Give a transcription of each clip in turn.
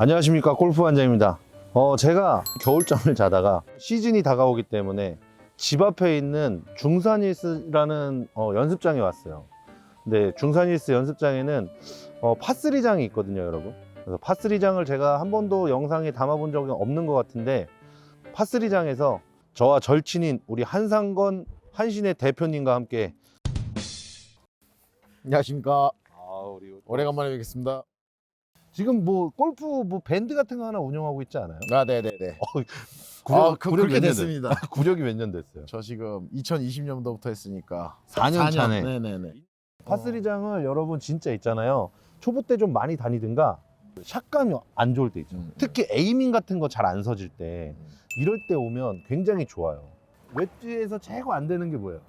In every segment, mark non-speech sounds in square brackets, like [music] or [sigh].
안녕하십니까 골프 관장입니다. 어 제가 겨울잠을 자다가 시즌이 다가오기 때문에 집 앞에 있는 중산힐스라는 어, 연습장에 왔어요. 근데 중산힐스 연습장에는 어, 파3장이 있거든요, 여러분. 그래서 파3장을 제가 한 번도 영상에 담아본 적이 없는 것 같은데 파3장에서 저와 절친인 우리 한상건 한신의 대표님과 함께 안녕하십니까. 아 우리 오래간만에 뵙겠습니다. 지금 뭐 골프 뭐 밴드 같은 거 하나 운영하고 있지 않아요? 아, 네네네. 구력, 아, 그, 그렇게 몇 년 됐- 됐습니다. [laughs] 구력이 몇 년 됐어요? 저 지금 2020년도부터 했으니까 4년 차네. 네네네. 파3장을 여러분 진짜 있잖아요. 초보 때 좀 많이 다니든가 샷감이 안 좋을 때 있죠. 음. 특히 에이밍 같은 거 잘 안 서질 때 음. 이럴 때 오면 굉장히 좋아요. 웨지에서 최고 안 되는 게 뭐예요?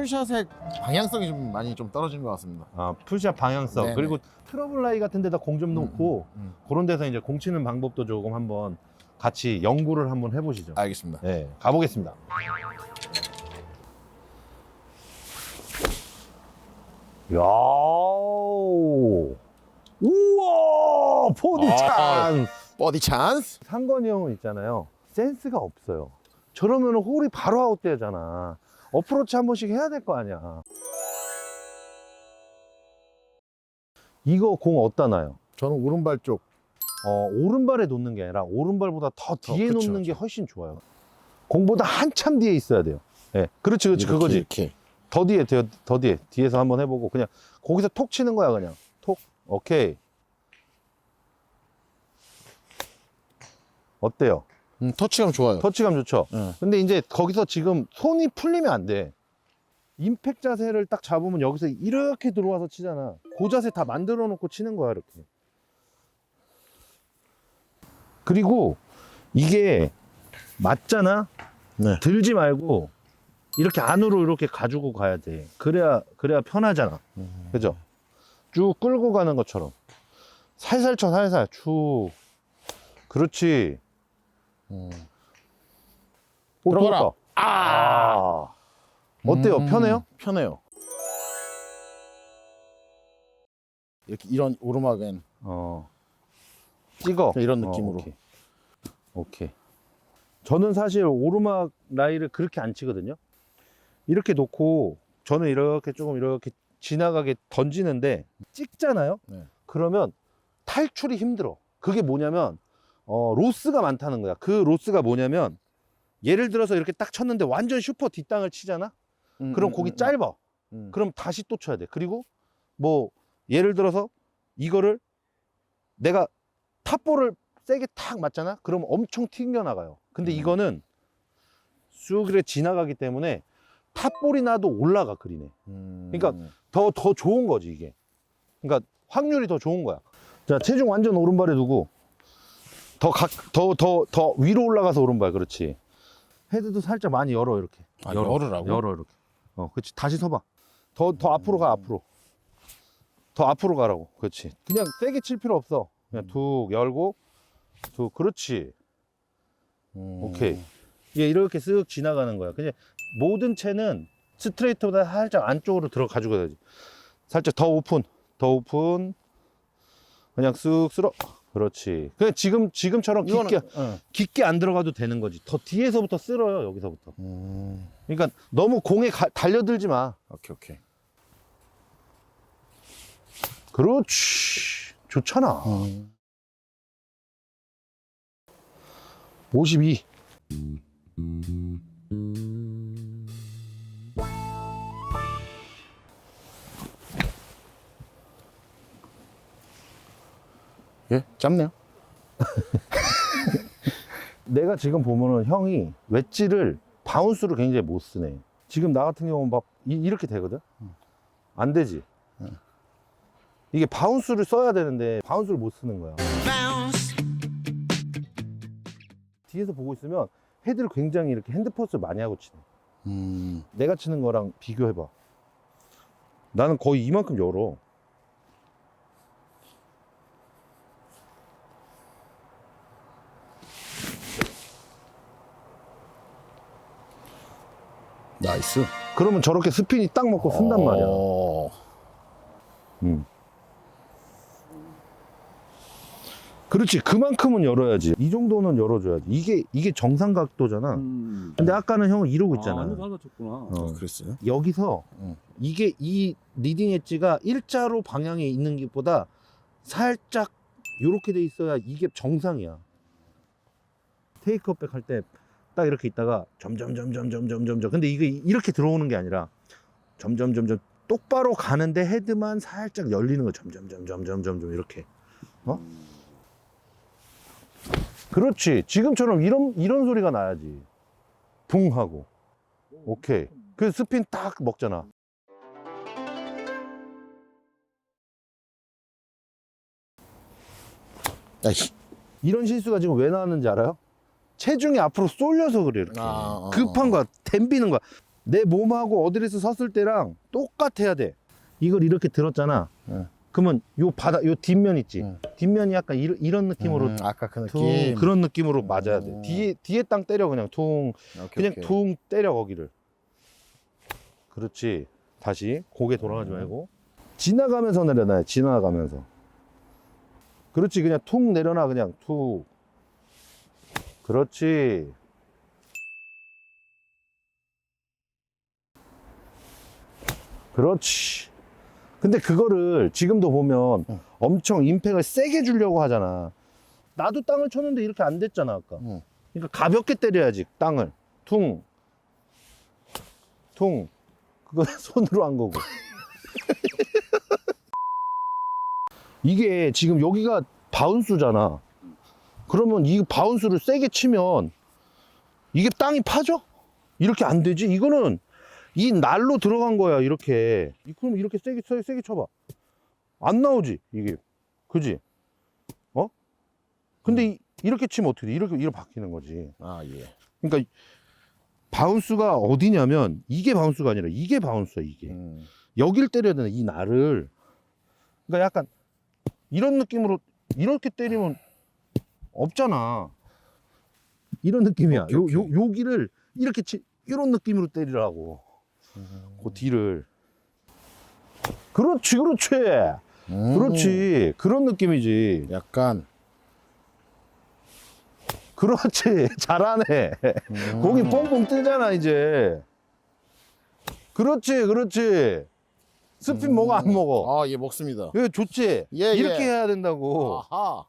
풀샷의 방향성이 좀 많이 좀 떨어진 것 같습니다. 아, 풀샷 방향성 네네. 그리고 트러블 라이 같은 데다 공 좀 놓고 음, 그런 데서 이제 공 치는 방법도 조금 한번 같이 연구를 한번 해보시죠. 알겠습니다. 네, 가보겠습니다. 야, 우와, 포디 아. 찬스. 버디 찬스. 상건이 형은 있잖아요. 센스가 없어요. 저러면 홀이 바로 아웃되잖아. 어프로치 한 번씩 해야 될 거 아니야. 이거 공 어디다 놔요? 저는 오른발 쪽. 어, 오른발에 놓는 게 아니라 오른발보다 더 뒤에 그쵸, 놓는 게 그쵸. 훨씬 좋아요. 공보다 한참 뒤에 있어야 돼요. 예. 그렇지, 그렇지. 이렇게, 그거지. 이렇게. 더 뒤에, 더, 더 뒤에. 뒤에서 한번 해보고, 그냥 거기서 톡 치는 거야, 그냥. 톡. 오케이. 어때요? 음, 터치감 좋아요. 터치감 좋죠? 네. 근데 이제 거기서 지금 손이 풀리면 안 돼. 임팩 자세를 딱 잡으면 여기서 이렇게 들어와서 치잖아. 그 자세 다 만들어 놓고 치는 거야, 이렇게. 그리고 이게 맞잖아? 네. 들지 말고 이렇게 안으로 이렇게 가지고 가야 돼. 그래야, 그래야 편하잖아. 음. 그죠? 쭉 끌고 가는 것처럼. 살살 쳐, 살살. 쭉. 그렇지. 음. 오, 들어가라. 들어갔다. 아. 어때요? 음, 편해요? 편해요. 이렇게 이런 오르막엔 어. 찍어. 이런 어, 느낌으로. 오케이. 오케이. 저는 사실 오르막 라이를 그렇게 안 치거든요. 이렇게 놓고 저는 이렇게 조금 이렇게 지나가게 던지는데 찍잖아요. 네. 그러면 탈출이 힘들어. 그게 뭐냐면 어, 로스가 많다는 거야. 그 로스가 뭐냐면 예를 들어서 이렇게 딱 쳤는데 완전 슈퍼 뒷땅을 치잖아. 음, 그럼 음, 공이 음, 짧아. 음. 그럼 다시 또 쳐야 돼. 그리고 뭐 예를 들어서 이거를 내가 탑볼을 세게 탁 맞잖아. 그럼 엄청 튕겨 나가요. 근데 음. 이거는 쑥 이렇게 지나가기 때문에 탑볼이 나도 올라가 그린에. 음. 그러니까 더더 좋은 거지 이게. 그러니까 확률이 더 좋은 거야. 자 체중 완전 오른발에 두고 더 각 더 더 더 위로 올라가서 오른발 그렇지. 헤드도 살짝 많이 열어 이렇게. 아, 열으라고? 열어 이렇게. 어, 그렇지. 다시 서봐. 더 더 앞으로 가 앞으로. 더 앞으로 가라고. 그렇지. 그냥 세게 칠 필요 없어. 그냥 툭 열고 툭 그렇지. 음. 오케이. 이게 이렇게 쓱 지나가는 거야. 그냥 모든 채는 스트레이트보다 살짝 안쪽으로 들어가지고 가야지. 살짝 더 오픈, 더 오픈. 그냥 쓱 쓸어. 그렇지. 그냥 지금 지금처럼 이거는 깊게 응. 깊게 안 들어가도 되는 거지. 더 뒤에서부터 쓸어요. 여기서부터. 음. 그러니까 너무 공에 가- 달려들지 마. 오케이 오케이. 그렇지. 좋잖아. 음. 52. 예, 짧네요. [laughs] 내가 지금 보면은 형이 웨지를 바운스를 굉장히 못 쓰네. 지금 나 같은 경우는 막 이, 렇게 되거든? 안 되지. 응. 이게 바운스를 써야 되는데 바운스를 못 쓰는 거야. 뒤에서 보고 있으면 헤드를 굉장히 이렇게 핸드퍼스를 많이 하고 치네. 음. 내가 치는 거랑 비교해봐. 나는 거의 이만큼 열어. 나이스. 그러면 저렇게 스핀이 딱 먹고 쓴단 말이야. 어. 음. 그렇지. 그만큼은 열어야지. 이 정도는 열어줘야지. 이게 이게 정상 각도잖아. 음. 근데 아까는 형은 이러고 있잖아. 아, 완전 달라졌구나. 어. 그랬어요? 여기서 응. 이게 이 리딩 엣지가 일자로 방향에 있는 것보다 살짝 요렇게 돼 있어야 이게 정상이야. 테이크업백 할때 딱 이렇게 있다가 점점 점점 점점 점점. 근데 이게 이렇게 들어오는 게 아니라 점점 점점 똑바로 가는데 헤드만 살짝 열리는 거. 점점 점점 점점 점점 이렇게. 어? 그렇지. 지금처럼 이런 이런 소리가 나야지. 붕 하고. 오케이. 그 스핀 딱 먹잖아. 이런 실수가 지금 왜 나왔는지 알아요? 체중이 앞으로 쏠려서 그래 이렇게. 아, 어, 급한 어. 거야. 댐비는 거야. 내 몸하고 어드레스 섰을 때랑 똑같아야 돼. 이걸 이렇게 들었잖아. 응. 그러면 요 바닥 요 뒷면 있지? 응. 뒷면이 약간 이런, 이런 느낌으로 음, 아까 그 퉁 느낌. 그런 느낌으로 맞아야 돼. 음. 뒤에 뒤에 땅 때려 그냥. 퉁 오케이, 그냥 오케이. 퉁 때려 거기를. 그렇지. 다시. 고개 돌아가지 음. 말고. 지나가면서 내려놔 지나가면서. 그렇지. 그냥 퉁 내려놔. 그냥 툭 그렇지 그렇지 근데 그거를 지금도 보면 응. 엄청 임팩을 세게 주려고 하잖아 나도 땅을 쳤는데 이렇게 안 됐잖아 아까 응. 그러니까 가볍게 때려야지 땅을 퉁 퉁. 그거 [laughs] 손으로 한 거고. [laughs] 이게 지금 여기가 바운스잖아. 그러면 이 바운스를 세게 치면 이게 땅이 파져? 이렇게 안 되지? 이거는 이 날로 들어간 거야, 이렇게. 이- 그럼 이렇게 세게, 세게, 세게 쳐봐. 안 나오지, 이게. 그지? 어? 근데 이- 이렇게 치면 어떻게 돼? 이렇게, 이렇게 바뀌는 거지. 아, 예. 그러니까 바운스가 어디냐면 이게 바운스가 아니라 이게 바운스야 이게 음. 여길 때려야 되는 이 날을 그러니까 약간 이런 느낌으로 이렇게 때리면 없잖아. 이런 느낌이야. 오케이, 요. 요, 여기를 이렇게 치 이런 느낌으로 때리라고. 음. 그 뒤를. 그렇지 그렇지. 음. 그렇지. 그런 느낌이지. 약간. 그렇지. [laughs] 잘하네. 음. 공이 뽕뽕 뜨잖아 이제. 그렇지 그렇지. 스핀 먹어 안 먹어? 아, 예, 먹습니다. 이거 좋지? 예, 이렇게 예. 해야 된다고. 아하.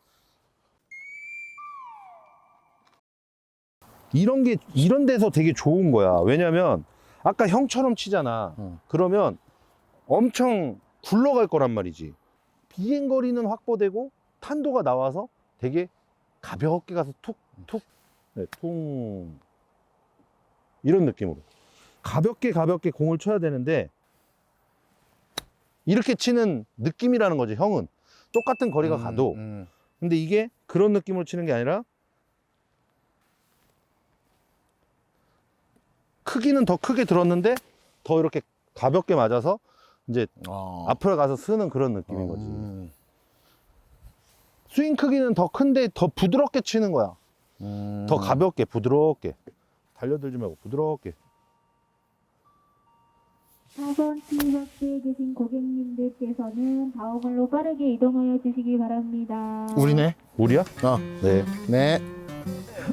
이런 게 이런 데서 되게 좋은 거야. 왜냐면 아까 형처럼 치잖아. 응. 그러면 엄청 굴러갈 거란 말이지. 비행 거리는 확보되고 탄도가 나와서 되게 가볍게 가서 툭툭 네, 퉁. 이런 느낌으로. 가볍게 가볍게 공을 쳐야 되는데 이렇게 치는 느낌이라는 거지 형은. 똑같은 거리가 음, 가도. 음. 근데 이게 그런 느낌으로 치는 게 아니라 크기는 더 크게 들었는데 더 이렇게 가볍게 맞아서 이제 아. 앞으로 가서 쓰는 그런 느낌인 거지. 음. 스윙 크기는 더 큰데 더 부드럽게 치는 거야. 음. 더 가볍게, 부드럽게. 달려들지 말고 부드럽게. 4번 티박스에 계신 고객님들께서는 다음으로 빠르게 이동하여 주시기 바랍니다. 우리네? 우리야? 어. 네. 네.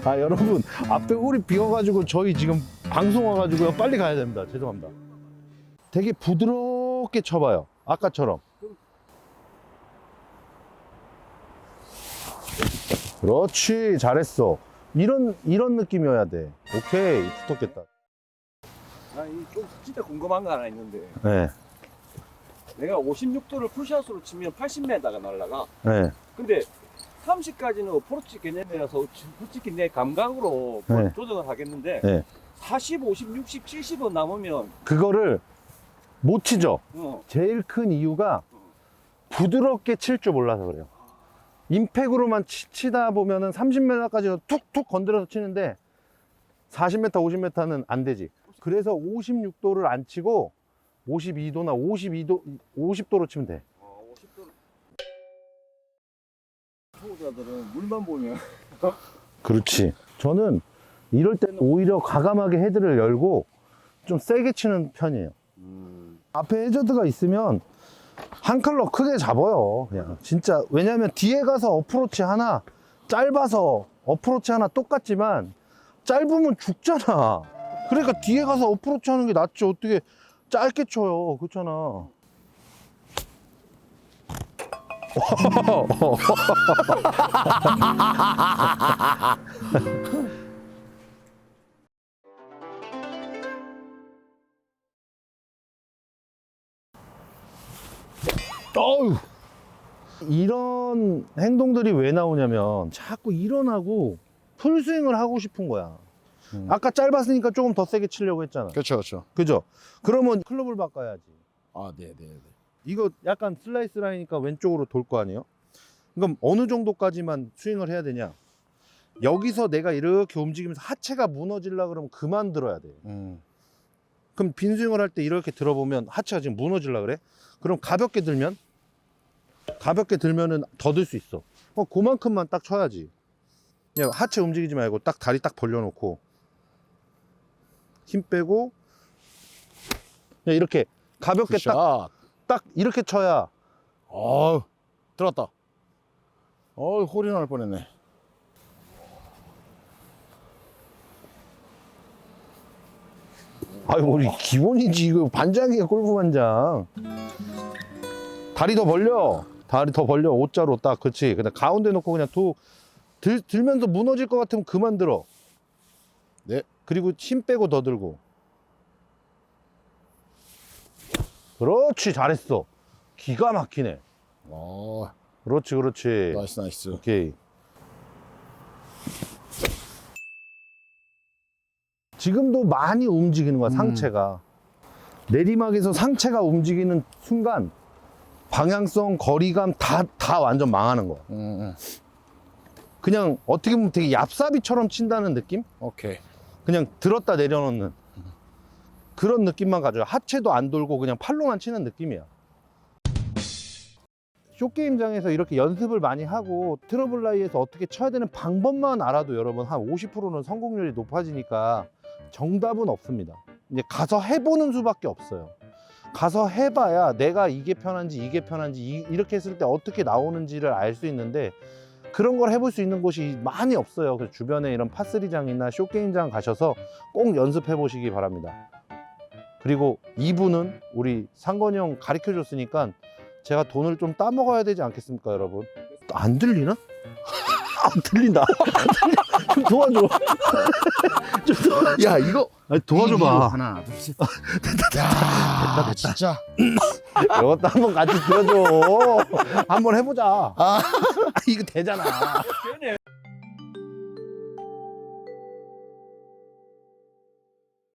아, 여러분. 앞에 우리 비어가지고 저희 지금 방송 와가지고요. 빨리 가야 됩니다. 죄송합니다. 되게 부드럽게 쳐봐요. 아까처럼. 그렇지. 잘했어. 이런, 이런 느낌이어야 돼. 오케이. 붙었겠다. 아니, 좀 진짜 궁금한 거 하나 있는데. 네. 내가 56도를 풀샷으로 치면 80m가 날라가. 네. 근데 30까지는 프로치 개념이라서 솔직히 내 감각으로 네. 조정을 하겠는데 네. 40, 50, 60, 70은 남으면 그거를 못 치죠. 어, 제일 큰 이유가 부드럽게 칠 줄 몰라서 그래요. 임팩으로만 치, 다 보면은 30m까지 툭툭 건드려서 치는데 40m, 50m는 안 되지. 그래서 56도를 안 치고 52도나 52도, 50도로 치면 돼. 어, 50도를 초보자들은 물만 보면 그렇지. 저는 이럴 때는 오히려 과감하게 헤드를 열고 좀 세게 치는 편이에요. 앞에 해저드가 있으면 한 클럽 크게 잡아요. 그냥 진짜 왜냐면 뒤에 가서 어프로치 하나 짧아서 어프로치 하나 똑같지만 짧으면 죽잖아. 그러니까 뒤에 가서 어프로치 하는 게 낫지 어떻게 짧게 쳐요. 그렇잖아. [laughs] [laughs] 어우. 이런 행동들이 왜 나오냐면 자꾸 일어나고 풀스윙을 하고 싶은 거야. 음. 아까 짧았으니까 조금 더 세게 치려고 했잖아. 그렇죠, 그렇죠. 그죠? 그러면 클럽을 바꿔야지. 아, 네, 네, 네. 이거 약간 슬라이스 라인이니까 왼쪽으로 돌 거 아니에요? 그럼 어느 정도까지만 스윙을 해야 되냐? 여기서 내가 이렇게 움직이면서 하체가 무너질라 그러면 그만 들어야 돼. 음. 그럼 빈 스윙을 할 때 이렇게 들어보면 하체가 지금 무너질라 그래? 그럼 가볍게 들면 가볍게 들면은 더 들 수 있어. 어, 그만큼만 딱 쳐야지. 그냥 하체 움직이지 말고 딱 다리 딱 벌려놓고 힘 빼고 그냥 이렇게 가볍게 딱 굿샷. 딱 이렇게 쳐야 어우, 들어갔다. 어우, 홀이 날 뻔했네. 아유 우리 기본이지 이거 반장이야 골프 반장 다리 더 벌려 다리 더 벌려 옷자로 딱 그렇지 근데 가운데 놓고 그냥 도 들, 들면서 무너질 것 같으면 그만 들어 네. 그리고 힘 빼고 더 들고 그렇지 잘했어 기가 막히네 어, 그렇지 그렇지 나이스, 나이스. 오케이. 지금도 많이 움직이는 거야, 음. 상체가. 내리막에서 상체가 움직이는 순간 방향성, 거리감 다, 다 완전 망하는 거야. 음, 음. 그냥 어떻게 보면 되게 얍삽이처럼 친다는 느낌? 오케이. 그냥 들었다 내려놓는 그런 느낌만 가져요. 하체도 안 돌고 그냥 팔로만 치는 느낌이야. 쇼게임장에서 이렇게 연습을 많이 하고 트러블 라이에서 어떻게 쳐야 되는 방법만 알아도 여러분 한 50%는 성공률이 높아지니까 정답은 없습니다. 이제 가서 해보는 수밖에 없어요. 가서 해봐야 내가 이게 편한지 이게 편한지 이, 이렇게 했을 때 어떻게 나오는지를 알 수 있는데 그런 걸 해볼 수 있는 곳이 많이 없어요. 그래서 주변에 이런 파스리장이나 쇼게임장 가셔서 꼭 연습해 보시기 바랍니다. 그리고 이분은 우리 상건이 형 가르쳐 줬으니까 제가 돈을 좀 따먹어야 되지 않겠습니까, 여러분? 안 들리나? 안 들린다. 좀 [laughs] 도와줘. [laughs] 좀 도와줘. 야, 이거. 아니, 도와줘봐. 하나, 둘, 셋. [laughs] 야, 진짜. 이것도 한번 같이 들어줘. 한번 해보자. 아, 이거 되잖아.